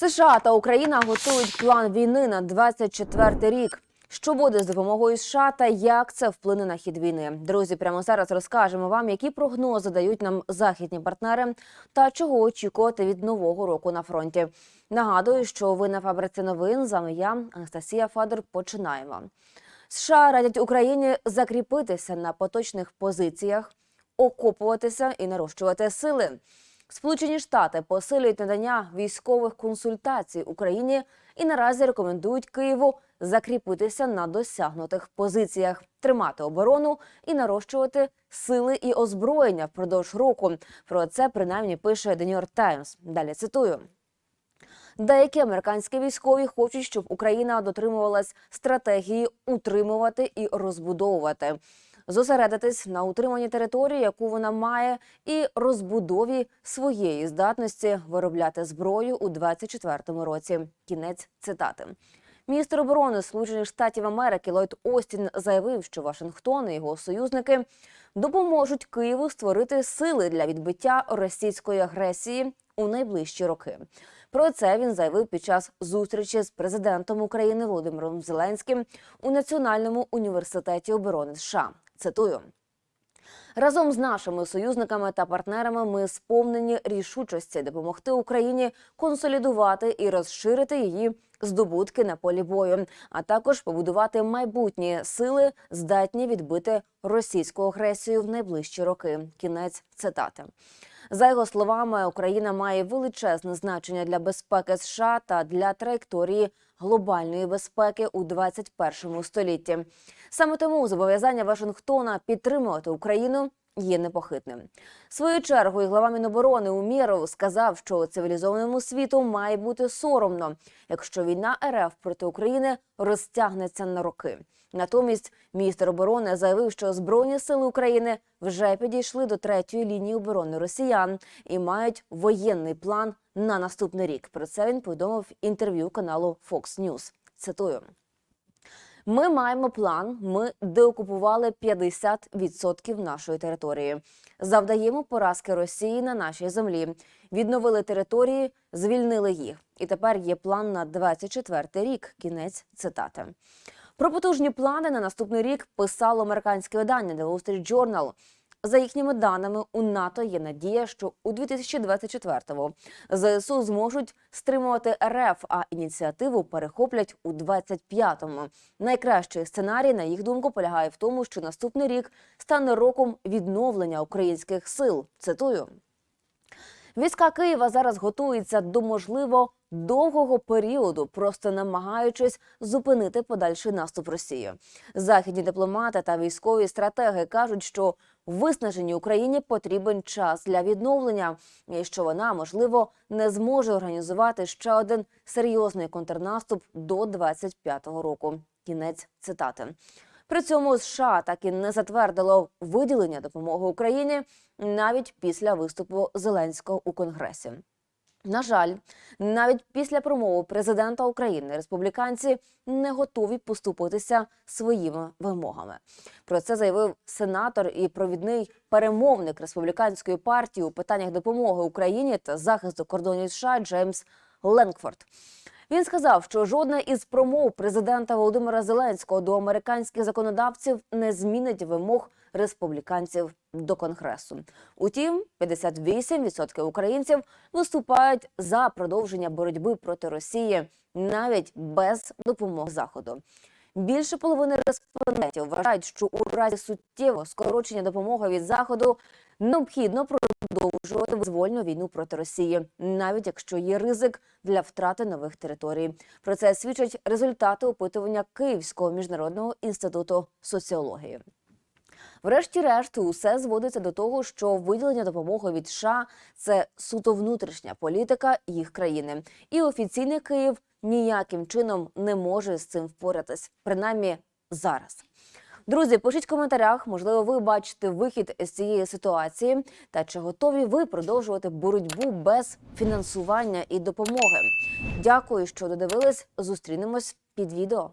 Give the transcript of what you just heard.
США та Україна готують план війни на 24 рік. Що буде з допомогою США та як це вплине на хід війни? Друзі, прямо зараз розкажемо вам, які прогнози дають нам західні партнери та чого очікувати від нового року на фронті. Нагадую, що ви на фабриці новин. З вами я, Анастасія Федор. Починаємо. США радять Україні закріпитися на поточних позиціях, окопуватися і нарощувати сили. Сполучені Штати посилюють надання військових консультацій Україні і наразі рекомендують Києву закріпитися на досягнутих позиціях, тримати оборону і нарощувати сили і озброєння впродовж року. Про це принаймні пише The New York Times. Далі цитую. Деякі американські військові хочуть, щоб Україна дотримувалась стратегії утримувати і розбудовувати, зосередитись на утриманні території, яку вона має, і розбудові своєї здатності виробляти зброю у 24-му році. Кінець цитати. Міністр оборони Сполучених Штатів Америки Ллойд Остін заявив, що Вашингтон і його союзники допоможуть Києву створити сили для відбиття російської агресії у найближчі роки. Про це він заявив під час зустрічі з президентом України Володимиром Зеленським у Національному університеті оборони США. Цитую. Разом з нашими союзниками та партнерами ми сповнені рішучості допомогти Україні консолідувати і розширити її здобутки на полі бою, а також побудувати майбутні сили, здатні відбити російську агресію в найближчі роки. Кінець цитати. За його словами, Україна має величезне значення для безпеки США та для траєкторії глобальної безпеки у 21 столітті. Саме тому зобов'язання Вашингтона підтримувати Україну є непохитним. Свою чергу, і глава Міноборони Умєров сказав, що цивілізованому світу має бути соромно, якщо війна РФ проти України розтягнеться на роки. Натомість міністр оборони заявив, що збройні сили України вже підійшли до третьої лінії оборони росіян і мають воєнний план на наступний рік. Про це він повідомив інтерв'ю каналу Fox News. Цитую. Ми маємо план. Ми деокупували 50% нашої території. Завдаємо поразки Росії на нашій землі. Відновили території, звільнили їх. І тепер є план на 24 рік. Кінець цитати. Про потужні плани на наступний рік писало американське видання The Wall Street Journal. За їхніми даними, у НАТО є надія, що у 2024-му ЗСУ зможуть стримувати РФ, а ініціативу перехоплять у 25-му. Найкращий сценарій, на їх думку, полягає в тому, що наступний рік стане роком відновлення українських сил. Цитую. Війська Києва зараз готуються до можливо довгого періоду, просто намагаючись зупинити подальший наступ Росії. Західні дипломати та військові стратеги кажуть, що виснаженій Україні потрібен час для відновлення, і що вона можливо не зможе організувати ще один серйозний контрнаступ до 25-го року. Кінець цитати. При цьому США так і не затвердило виділення допомоги Україні навіть після виступу Зеленського у Конгресі. На жаль, навіть після промови президента України республіканці не готові поступитися своїми вимогами. Про це заявив сенатор і провідний перемовник республіканської партії у питаннях допомоги Україні та захисту кордонів США Джеймс Ленкфорд. Він сказав, що жодна із промов президента Володимира Зеленського до американських законодавців не змінить вимог республіканців до конгресу. Утім, 58% українців виступають за продовження боротьби проти Росії навіть без допомоги заходу. Більше половини респондентів вважають, що у разі суттєвого скорочення допомоги від заходу необхідно продовжувати визвольну війну проти Росії, навіть якщо є ризик для втрати нових територій. Про це свідчать результати опитування Київського міжнародного інституту соціології. Врешті-решт, усе зводиться до того, що виділення допомоги від США – це суто внутрішня політика їх країни, і офіційний Київ ніяким чином не може з цим впоратись, принаймні зараз. Друзі, пишіть в коментарях, можливо, ви бачите вихід з цієї ситуації, та чи готові ви продовжувати боротьбу без фінансування і допомоги. Дякую, що додивились. Зустрінемось під відео.